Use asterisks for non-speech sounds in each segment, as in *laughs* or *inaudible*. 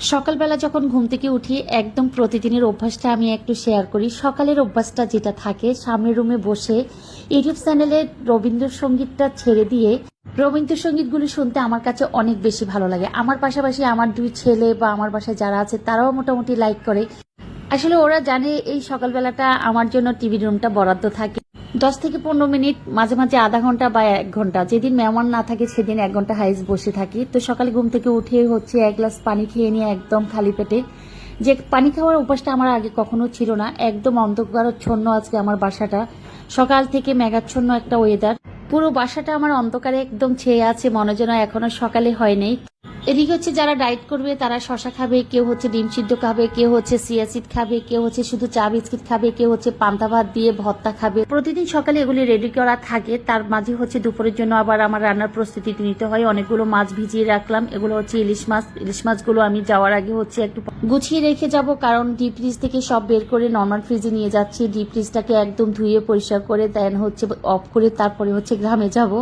সকালবেলা যখন ঘুম থেকে উঠি, একদম প্রতিদিনের অভ্যাসটা আমি একটু শেয়ার করি। সকালের অভ্যাসটা যেটা থাকে, সামনের রুমে বসে ইউটিউব চ্যানেলে রবীন্দ্রসঙ্গীতটা ছেড়ে দিয়ে রবীন্দ্রসঙ্গীতগুলি শুনতে আমার কাছে অনেক বেশি ভালো লাগে। আমার পাশাপাশি আমার দুই ছেলে বা আমার বাসায় যারা আছে, তারাও মোটামুটি লাইক করে। আসলে ওরা জানে এই সকালবেলাটা আমার জন্য টিভি রুমটা বরাদ্দ থাকে। দশ থেকে পনেরো মিনিট, মাঝে মাঝে আধা ঘণ্টা বা এক ঘণ্টা। যেদিন মেহমান না থাকে, সেদিন এক ঘণ্টা হাইস বসে থাকি। তো সকালে ঘুম থেকে উঠে হচ্ছে এক গ্লাস পানি খেয়ে নিয়ে একদম খালি পেটে। যে পানি খাওয়ার অভ্যাসটা আমার আগে কখনো ছিল না। একদম অন্ধকারচ্ছন্ন আজকে আমার বাসাটা। সকাল থেকে মেঘাচ্ছন্ন একটা ওয়েদার পুরো বাসাটা আমার অন্ধকারে একদম ছেয়ে আছে, মনে যেন এখনও সকালে হয়নি এদিকে হচ্ছে যারা ডায়েট করবে, তারা শশা খাবে, কেউ হচ্ছে ডিম সিদ্ধ খাবে, কেউ হচ্ছে সিয়াসিড খাবে, কেউ হচ্ছে শুধু চা বিস্কিট খাবে, কেউ হচ্ছে পান্তা ভাত দিয়ে ভর্তা খাবে। প্রতিদিন সকালে এগুলি রেডি করা থাকে। তার মাঝে হচ্ছে দুপুরের জন্য আবার আমার রান্নার প্রস্তুতি নিতে হয়। অনেকগুলো মাছ ভিজিয়ে রাখলাম। এগুলো হচ্ছে ইলিশ মাছ। ইলিশ মাছগুলো আমি যাওয়ার আগে হচ্ছে একটু গুছিয়ে রেখে যাব, কারণ ডিপ ফ্রিজ থেকে সব বের করে নর্মাল ফ্রিজে নিয়ে যাচ্ছি। ডিপ ফ্রিজটাকে একদম ধুয়ে পরিষ্কার করে দেন হচ্ছে অফ করে তারপরে হচ্ছে গ্রামে যাব।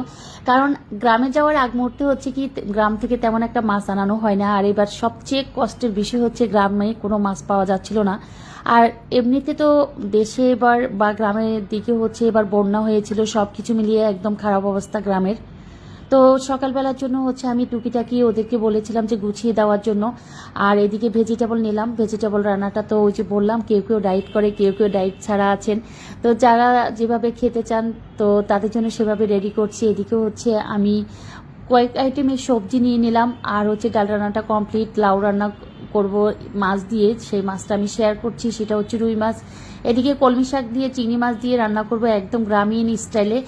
কারণ গ্রামে যাওয়ার আগ মুহূর্তে হচ্ছে কি, গ্রাম থেকে তেমন একটা মাছ আনানো হয় না। আর এবার সবচেয়ে কষ্টের বিষয় হচ্ছে গ্রামে কোনো মাছ পাওয়া যাচ্ছিল না। আর এমনিতে তো দেশে এবার বা গ্রামের দিকে হচ্ছে এবার বন্যা হয়েছিল সব কিছু মিলিয়ে একদম খারাপ অবস্থা গ্রামের। তো সকালবেলার জন্য হচ্ছে আমি টুকিটাকি ওদেরকে বলেছিলাম যে গুছিয়ে দেওয়ার জন্য। আর এদিকে ভেজিটেবল নিলাম ভেজিটেবল রান্নাটা তো ওই যে বললাম, কেউ কেউ ডায়েট করে, কেউ কেউ ডায়েট ছাড়া আছেন। তো যারা যেভাবে খেতে চান, তো তাদের জন্য সেভাবে রেডি করছি। এদিকে হচ্ছে আমি কয়েক আইটেমের সবজি নিয়ে নিলাম। আর হচ্ছে ডাল রান্নাটা কমপ্লিট লাউ রান্না করব মাছ দিয়ে, সেই মাছটা আমি শেয়ার করছি, সেটা হচ্ছে রুই মাছ। এদিকে কলমি শাক দিয়ে, চিংড়ি মাছ দিয়ে রান্না করব একদম গ্রামীণ স্টাইলে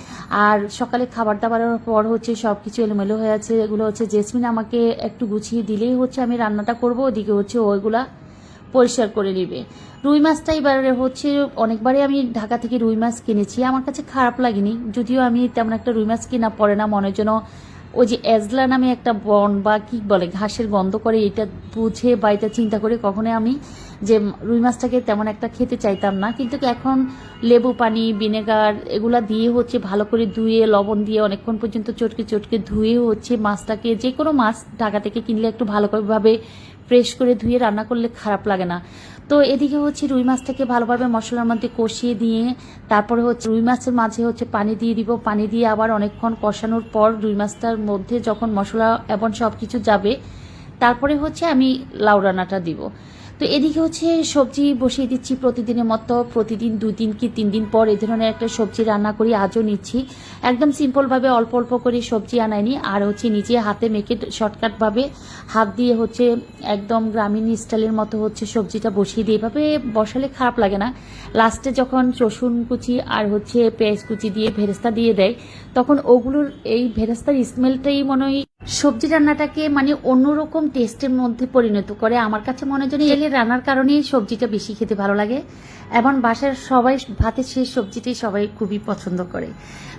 আর সকালে খাবার দাবারের পর হচ্ছে সব কিছু এলোমেলো হয়ে আছে। এগুলো হচ্ছে জেসমিন আমাকে একটু গুছিয়ে দিলেই হচ্ছে আমি রান্নাটা করব। ওদিকে হচ্ছে ওইগুলা পরিষ্কার করে নেবে। রুই মাছটা এবারে হচ্ছে অনেকবারই আমি ঢাকা থেকে রুই মাছ কিনেছি। আমার কাছে খারাপ লাগেনি। যদিও আমি তেমন একটা রুই মাছ কিনা পড়ে না মনের জন্য ওই যে অ্যাজলা নামে একটা বন বা কি বলে, ঘাসের গন্ধ করে, এটা বুঝে বা এটা চিন্তা করে কখনোই আমি যে রুই মাছটাকে তেমন একটা খেতে চাইতাম না। কিন্তু এখন লেবু পানি, ভিনেগার এগুলা দিয়ে হচ্ছে ভালো করে ধুয়ে, লবণ দিয়ে অনেকক্ষণ পর্যন্ত চটকে চটকে ধুয়ে হচ্ছে মাছটাকে যে কোনো মাছ ঢাকা থেকে কিনলে একটু ভালো করে ভাবে ফ্রেশ করে ধুয়ে রান্না করলে খারাপ লাগে না। তো এদিকে হচ্ছে রুই মাছটাকে ভালোভাবে মশলার মধ্যে কষিয়ে দিয়ে তারপরে হচ্ছে রুই মাছের মাঝে হচ্ছে পানি দিয়ে দিব। পানি দিয়ে আবার অনেকক্ষণ কষানোর পর রুই মাছটার মধ্যে যখন মশলা এবং সব কিছু যাবে, তারপরে হচ্ছে আমি লাউ রান্নাটা দিব। তো এদিকে হচ্ছে সবজি বসিয়ে দিচ্ছি প্রতিদিনের মতো, প্রতিদিন দুই দিন কি তিন দিন পর এ ধরনের একটা সবজি রান্না করি, আজও নিচ্ছি। একদম সিম্পলভাবে অল্প অল্প করে সবজি আনাইনি, আর হচ্ছে নিজে হাতে মেখে শর্টকাটভাবে হাত দিয়ে হচ্ছে একদম গ্রামীণ স্টাইলের মতো হচ্ছে সবজিটা বসিয়ে দিই। এভাবে বসালে খারাপ লাগে না। লাস্টে যখন রসুন কুচি আর হচ্ছে পেঁয়াজ কুচি দিয়ে ভেরেস্তা দিয়ে দেয়, তখন ওগুলোর এই ভেরেস্তার স্মেলটাই মনে হয় সবজি রান্নাটাকে মানে অন্যরকম টেস্টের মধ্যে পরিণত করে। আমার কাছে মনে হয় এলে রান্নার কারণেই সবজিটা বেশি খেতে ভালো লাগে। এবং বাসার সবাই, ভাতের সেই সবজিটাই সবাই খুবই পছন্দ করে।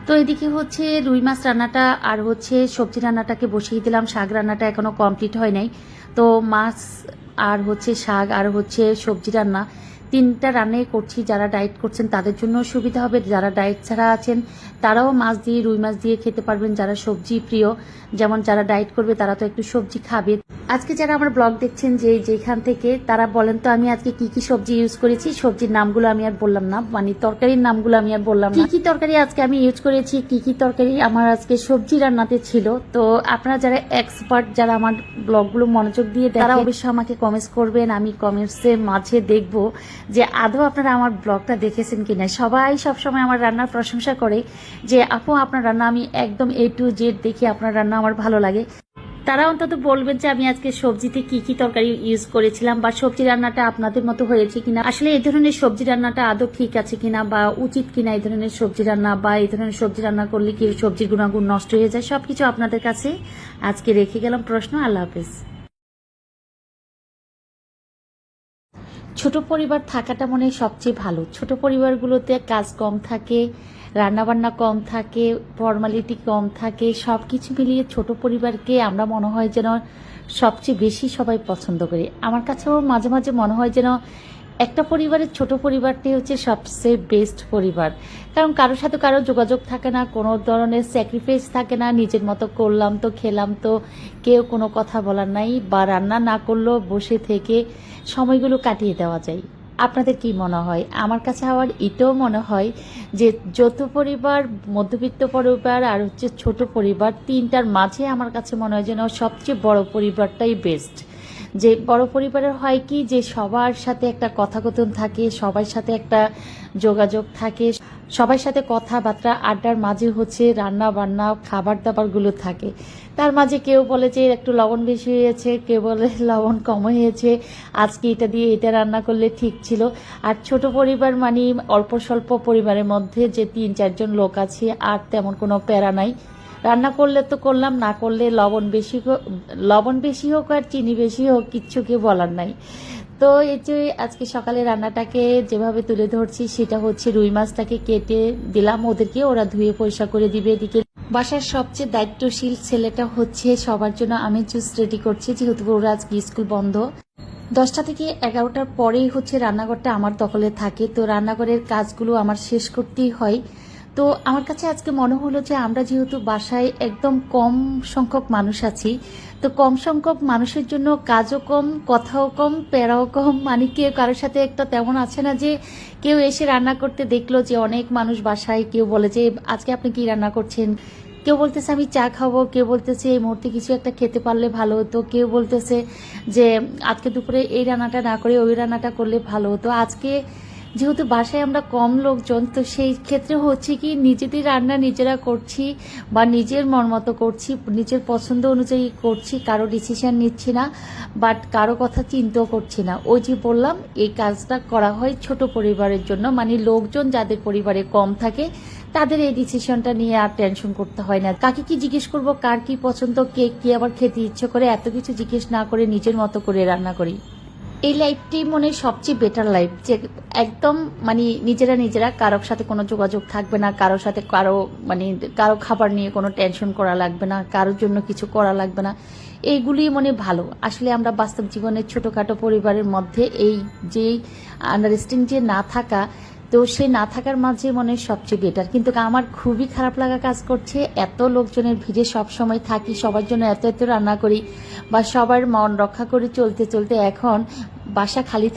তো এদিকে হচ্ছে রুই মাছ রান্নাটা আর হচ্ছে সবজি রান্নাটাকে বসিয়ে দিলাম। শাক রান্নাটা এখনও কমপ্লিট হয় নাই। তো মাছ আর হচ্ছে শাক আর হচ্ছে সবজি রান্না তিনটা রান্নাই করছি, যারা ডায়েট করছেন তাদের জন্য সুবিধা হবে। যারা ডায়েট ছাড়া আছেন, তারাও মাছ দিয়ে, রুই মাছ দিয়ে খেতে পারবেন। যারা সবজি প্রিয়, যেমন যারা ডায়েট করবে, তারা তো একটু সবজি খাবে। আজকে যারা আমার ব্লগ দেখছেন, যে যেখান থেকে, তারা বলেন তো আমি আজকে কি কি সবজি ইউজ করেছি। সবজির নামগুলো আমি আর বললাম না মানে তরকারির নামগুলো আমি আর বললাম কি কি তরকারি আজকে আমি ইউজ করেছি, কি কি তরকারি আমার আজকে সবজি রান্নাতে ছিল। তো আপনারা যারা এক্সপার্ট যারা আমার ব্লগগুলো মনোযোগ দিয়ে তারা অবশ্যই আমাকে কমেন্টস করবেন। আমি কমেন্টসের মাঝে দেখব। যে আদৌ আপনারা আমার ব্লগটা দেখেছেন কি না সবাই সবসময় আমার রান্নার প্রশংসা করে যে, আপু, আপনার রান্না আমি একদম এ টু জেড দেখি, আপনার রান্না আমার ভালো লাগে। তারা অন্তত বলবেন যে, আমি আজকে সবজিতে কি কি তরকারি ইউজ করেছিলাম বা সবজি রান্নাটা আপনাদের মতো হয়েছে কিনা? আসলে এই ধরনের সবজি রান্নাটা আদৌ ঠিক আছে কিনা বা উচিত কিনা এই ধরনের সবজি রান্না বা এই ধরনের সবজি রান্না করলে কি সবজির গুণাগুণ নষ্ট হয়ে যায়, সবকিছু আপনাদের কাছে আজকে রেখে গেলাম প্রশ্ন। আল্লাহ হাফেজ। ছোট পরিবার থাকাটা মনে হয় সবচেয়ে ভালো। ছোট পরিবারগুলোতে কাজ কম থাকে, রান্নাবান্না কম থাকে ফর্মালিটি কম থাকে সব কিছু মিলিয়ে ছোট পরিবারকে আমরা মনে হয় যেন সবচেয়ে বেশি সবাই পছন্দ করি। আমার কাছেও মাঝে মাঝে মনে হয় যেন একটা পরিবারের ছোট পরিবারটি হচ্ছে সবচেয়ে বেস্ট পরিবার। কারণ কারোর সাথে কারও যোগাযোগ থাকে না, কোনো ধরনের স্যাক্রিফাইস থাকে না, নিজের মতো করলাম তো, খেলাম তো, কেউ কোনো কথা বলার নাই বা রান্না না করলেও বসে থেকে সময়গুলো কাটিয়ে দেওয়া যায়। আপনাদের কি মনে হয়? আমার কাছে আবার এটাও মনে হয় যে যৌথ পরিবার, মধ্যবিত্ত পরিবার আর হচ্ছে ছোট পরিবার, তিনটার মাঝে আমার কাছে মনে হয় যেন সবচেয়ে বড় পরিবারটাই বেস্ট যে বড় পরিবারের হয় কি, যে সবার সাথে একটা কথাকথন থাকে, সবার সাথে একটা যোগাযোগ থাকে, সবার সাথে কথাবার্তা, আড্ডার মাঝে হচ্ছে রান্না বান্না খাবার দাবারগুলো থাকে। তার মাঝে কেউ বলে যে একটু লবণ বেশি হয়েছে, কেউ বলে *laughs* লবণ কম হয়েছে, আজকে এটা দিয়ে এটা রান্না করলে ঠিক ছিল। আর ছোট পরিবার মানে অল্প স্বল্প পরিবারের মধ্যে যে তিন চারজন লোক আছে, আর তেমন কোনো প্যারা নাই। রান্না করলে তো করলাম, না করলে লবণ বেশি লবণ বেশি হোক আর চিনি বেশি হোক, কিচ্ছু কি বলার নাই। তো এই যে আজকে সকালে রান্নাটাকে যেভাবে তুলে ধরছি, সেটা হচ্ছে রুই মাছটাকে কেটে দিলাম, ওদেরকে ওরা ধুয়ে পয়সা করে দিবে এদিকে। বাসার সবচেয়ে দায়িত্বশীল ছেলেটা হচ্ছে, সবার জন্য আমি জুস রেডি করছি, যেহেতু ওরা আজকে স্কুল বন্ধ। দশটা থেকে এগারোটার পরেই হচ্ছে রান্নাঘরটা আমার দখলে থাকে, তো রান্নাঘরের কাজগুলো আমার শেষ করতেই হয়। তো আমার কাছে আজকে মনে হলো যে আমরা যেহেতু বাসায় একদম কম সংখ্যক মানুষ আছি, তো কম সংখ্যক মানুষের জন্য কাজও কম, কথাও কম, প্যারাও কম। মানে কেউ কারোর সাথে একটা তেমন আছে না যে কেউ এসে রান্না করতে দেখল যে অনেক মানুষ বাসায়, কেউ বলে যে আজকে আপনি কি রান্না করছেন? কেউ বলতেছে আমি চা খাব, কেউ বলতেছে এই মুহূর্তে কিছু একটা খেতে পারলে ভালো হতো, কেউ বলতেছে যে আজকে দুপুরে এই রান্নাটা না করে ওই রান্নাটা করলে ভালো হতো। আজকে যেহেতু বাসায় আমরা কম লোকজন, তো সেই ক্ষেত্রে হচ্ছে কি নিজেদের রান্না নিজেরা করছি বা নিজের মন মতো করছি, নিজের পছন্দ অনুযায়ী করছি, কারও ডিসিশন নিচ্ছি না বাট কারও কথা চিন্তাও করছি না। ওই যে বললাম, এই কাজটা করা হয় ছোট পরিবারের জন্য মানে লোকজন যাদের পরিবারে কম থাকে, তাদের এই ডিসিশনটা নিয়ে আর টেনশন করতে হয় না। কাকে কি জিজ্ঞেস করব, কার কি পছন্দ, কে কি আবার খেতে ইচ্ছে করে, এত কিছু জিজ্ঞেস না করে নিজের মতো করে রান্না করি। এই লাইফটি মনে সবচেয়ে বেটার লাইফ যে একদম মানে নিজেরা নিজেরা কারোর সাথে কোনো যোগাযোগ থাকবে না, কারোর সাথে কারও মানে কারও খাবার নিয়ে কোনো টেনশন করা লাগবে না, কারোর জন্য কিছু করা লাগবে না, এইগুলি মনে ভালো। আসলে আমরা বাস্তব জীবনের ছোটোখাটো পরিবারের মধ্যে এই যে আন্ডারস্ট্যান্ডিং যে না থাকা, তো সে না থাকার মাঝে মনে সবচেয়ে বেটার কিন্তু আমার খুবই খারাপ লাগা কাজ করছে, এত লোকজনের ভিড়ে সব সময় থাকি, সবার জন্য এত এত রান্না করি বা সবার মন রক্ষা করে চলতে চলতে, এখন বাসা খালি